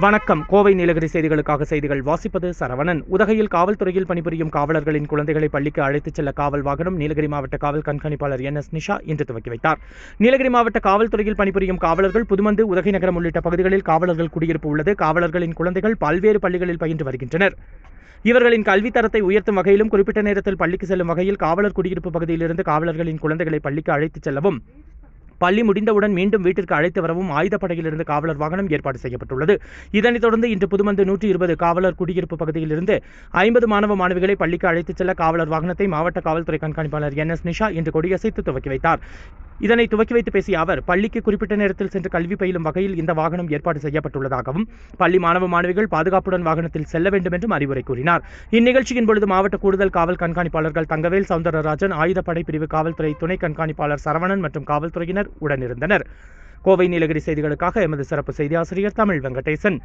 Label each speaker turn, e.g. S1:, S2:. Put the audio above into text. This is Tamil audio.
S1: வணக்கம். கோவை நீலகிரி செய்திகளுக்காக செய்திகள் வாசிப்பது சரவணன். உதகையில் காவல்துறையில் பணிபுரியும் காவலர்களின் குழந்தைகளை பள்ளிக்கு அழைத்துச் செல்ல காவல் வாகனம் நீலகிரி மாவட்ட காவல் கண்காணிப்பாளர் என் எஸ் நிஷா இன்று துவக்கி வைத்தார். நீலகிரி மாவட்ட காவல்துறையில் பணிபுரியும் காவலர்கள் புதுமந்து உதகை நகரம் உள்ளிட்ட பகுதிகளில் காவலர்கள் குடியிருப்பு உள்ளது. காவலர்களின் குழந்தைகள் பல்வேறு பள்ளிகளில் பயின்று வருகின்றனர். இவர்களின் கல்வித் தரத்தை உயர்த்தும் வகையிலும் குறிப்பிட்ட நேரத்தில் பள்ளிக்கு செல்லும் வகையில் காவலர் குடியிருப்பு பகுதியிலிருந்து காவலர்களின் குழந்தைகளை பள்ளிக்கு அழைத்துச் செல்லவும் பள்ளி முடிந்தவுடன் மீண்டும் வீட்டிற்கு அழைத்து வரவும் ஆயுதப்படையிலிருந்து காவலர் வாகனம் ஏற்பாடு செய்யப்பட்டுள்ளது. இதனைத் தொடர்ந்து இன்று புதுமந்து நூற்றி இருபது காவலர் குடியிருப்பு பகுதியிலிருந்து ஐம்பது மாணவ மாணவிகளை பள்ளிக்கு அழைத்துச் செல்ல காவலர் வாகனத்தை மாவட்ட காவல்துறை கண்காணிப்பாளர் என் எஸ் நிஷா இன்று கொடியசைத்து துவக்கி வைத்தார். இதனை துவக்கி வைத்து பேசிய அவர் பள்ளிக்கு குறிப்பிட்ட நேரத்தில் சென்று கல்வி பயிலும் வகையில் இந்த வாகனம் ஏற்பாடு செய்யப்பட்டுள்ளதாகவும் பள்ளி மாணவ மாணவிகள் பாதுகாப்புடன் வாகனத்தில் செல்ல வேண்டும் என்றும் அறிவுரை கூறினார். இந்நிகழ்ச்சியின் பொழுது மாவட்ட கூடுதல் காவல் கண்காணிப்பாளர்கள் தங்கவேல் சவுந்தரராஜன் ஆயுதப்படை பிரிவு காவல்துறை துணை கண்காணிப்பாளர் சரவணன் மற்றும் காவல்துறையினர் உடனிருந்தனர். கோவை நீலகிரி செய்திகளுக்காக எமது சிறப்பு செய்தி ஆசிரியர் தமிழ் வெங்கடேசன்.